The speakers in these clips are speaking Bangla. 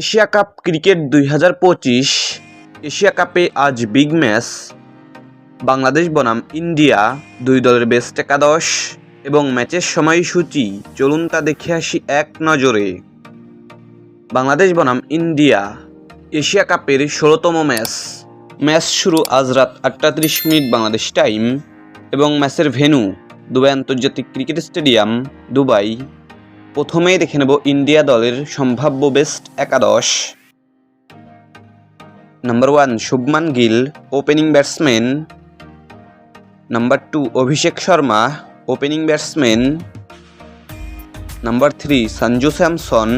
এশিয়া কাপ ক্রিকেট দুই হাজার পঁচিশ, এশিয়া কাপে আজ বিগ ম্যাচ। বাংলাদেশ বনাম ইন্ডিয়া, দুই দলের বেস্ট একাদশ এবং ম্যাচের সময়সূচি, চলুন তা দেখে আসি এক নজরে। বাংলাদেশ বনাম ইন্ডিয়া, এশিয়া কাপের ষোলোতম ম্যাচ। ম্যাচ শুরু আজ রাত আটটা মিনিট বাংলাদেশ টাইম এবং ম্যাচের ভেন্যু, দুবাই আন্তর্জাতিক ক্রিকেট স্টেডিয়াম, দুবাই। প্রথমেই দেখে নেব ইন্ডিয়া দলের সম্ভাব্য বেস্ট একাদশ। Number one Shubman Gill opening batsman number two Abhishek Sharma opening batsman number three Sanju Samson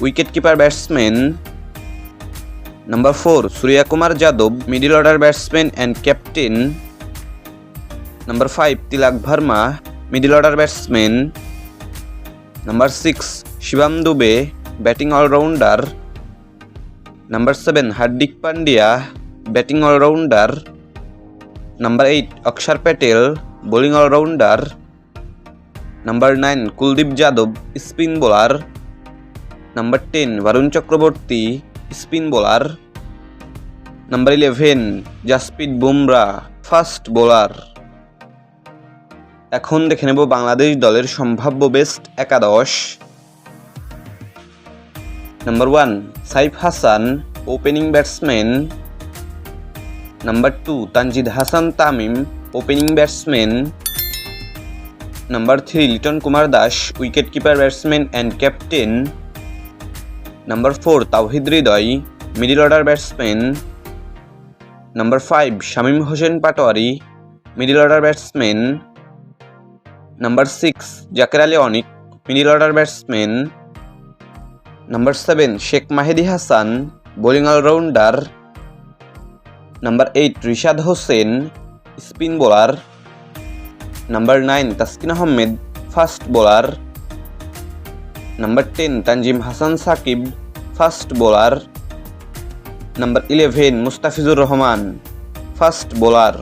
wicket keeper batsman number four Suryakumar Yadav middle order batsman and captain number five Tilak Varma middle order batsman number six Shivam Dube batting allrounder number seven Hardik Pandya batting allrounder number eight Axar Patel bowling allrounder number nine Kuldeep Yadav spin bowler number ten Varun Chakravarthy spin bowler number eleven Jasprit Bumrah fast bowler এখন দেখে নেব বাংলাদেশ দলের সম্ভাব্য বেস্ট একাদশ। Number one Saif Hasan opening batsman number two Tanzid Hasan Tamim opening batsman number three Liton Kumar Das wicket keeper batsman and captain number four Towhid Hridoy middle order batsman number five Shamim Hossain Patwari middle order batsman number six Jaker Ali Anik middle order batsman number seven Sheikh Mahedi Hasan bowling allrounder number eight Rishad Hossain spin bowler number nine Taskin Ahmed fast bowler number ten Tanzim Hasan Sakib fast bowler number eleven Mustafizur Rahman fast bowler